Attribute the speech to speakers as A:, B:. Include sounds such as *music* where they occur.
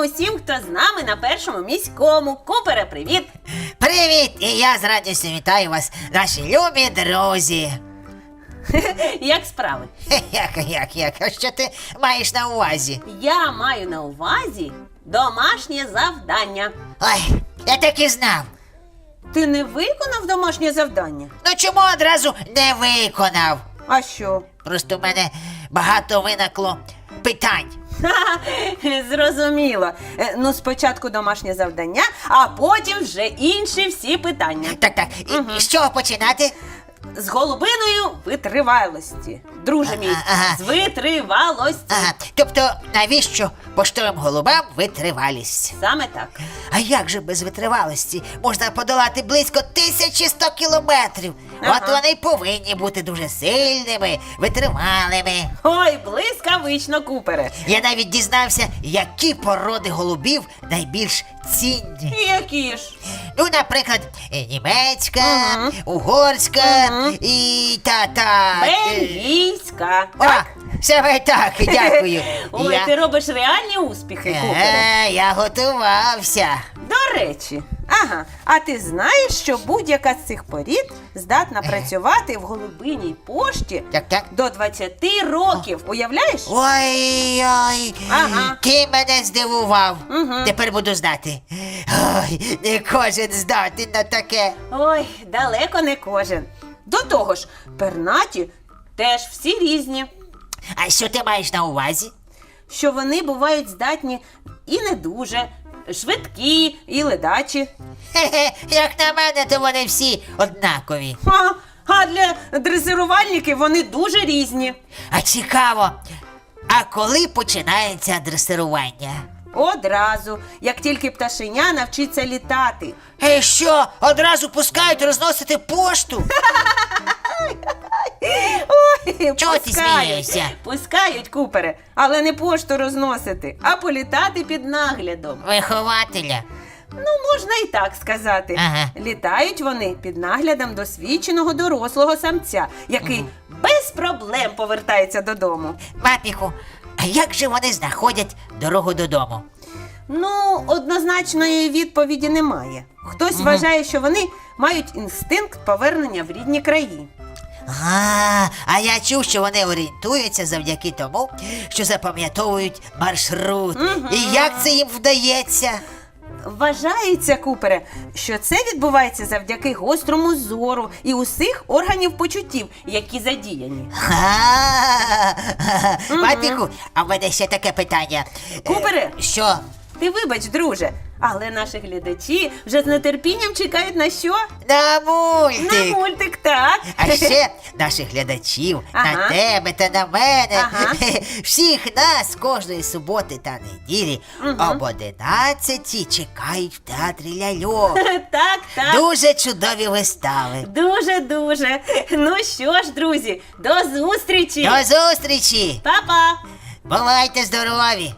A: усім, хто з нами на першому міському. Купере, привіт!
B: Привіт! І я з радістю вітаю вас, наші любі друзі. *laughs*
A: Як справи? *laughs*
B: Як, як, як? А що ти маєш на увазі?
A: Я маю на увазі домашнє завдання.
B: Ой, я так і знав.
A: Ти не виконав домашнє завдання?
B: Ну чому одразу не виконав?
A: А що?
B: Просто в мене багато виникло питань. *laughs*
A: Зрозуміло. Е, Ну, спочатку домашнє завдання, а потім вже інші всі питання.
B: Так, так, і, і з чого починати?
A: З голубиною витривалості. Друже мій,
B: Ага.
A: з витривалості.
B: Ага, тобто, навіщо поштовим голубам витривалість?
A: Саме так.
B: А як же без витривалості можна подолати близько 1100 кілометрів?
A: Ага.
B: От вони й повинні бути дуже сильними, витривалими.
A: Ой, блискавично, купере.
B: Я навіть дізнався, які породи голубів найбільш цінні.
A: Які ж?
B: Ну, наприклад, е, німецька,
A: Ага.
B: угорська і та та. е,
A: Бельгійська.
B: О, саме так, дякую. *laughs*
A: Ой,
B: я...
A: ти робиш реальні успіхи.
B: Е, я готувався.
A: До речі, ага, а ти знаєш, що будь-яка з цих порід здатна працювати в голубиній пошті
B: Так, так.
A: до 20 років. Уявляєш?
B: Ой, ой,
A: Ага.
B: ти мене здивував.
A: Мгм.
B: Тепер буду знати. Ой, не кожен здатен на таке.
A: Ой, далеко не кожен. До того ж, пернаті теж всі різні,
B: А що ти маєш на увазі?
A: що вони бувають здатні і не дуже, швидкі, і ледачі.
B: Хе-хе, як на мене, то вони всі однакові.
A: А, а для дресирувальників вони дуже різні.
B: А цікаво, а коли починається дресирування?
A: Одразу, як тільки пташеня навчиться літати.
B: Е, що, одразу пускають розносити пошту? *laughs* Чого ти смієшся?
A: Пускають купере, але не пошту розносити, а політати під наглядом.
B: Вихователя.
A: Ну, можна і так сказати.
B: Ага.
A: Літають вони під наглядом досвідченого дорослого самця, який без проблем повертається додому.
B: Папіку, а як же вони знаходять дорогу додому?
A: Ну, однозначної відповіді немає. Хтось вважає, що вони мають інстинкт повернення в рідні краї.
B: А, а я чув, що вони орієнтуються завдяки тому, що запам'ятовують маршрут. І як це їм вдається?
A: Вважається, Купере, що це відбувається завдяки гострому зору і усіх органів почуттів, які задіяні.
B: Папіку, а в мене ще таке питання. Е,
A: Купере?
B: Що?
A: Ти вибач, друже, але наші глядачі вже з нетерпінням чекають на що?
B: На
A: На
B: мультик!
A: мультик, так.
B: А ще наших глядачів,
A: Ага.
B: на тебе та на мене,
A: Ага. *laughs*
B: всіх нас кожної суботи та неділі об 11 чекають в театрі ляльок. *laughs*
A: Так, так.
B: Дуже чудові вистави.
A: Дуже дуже. Ну що ж, друзі, до зустрічі!
B: До зустрічі!
A: Па-па!
B: Бувайте здорові!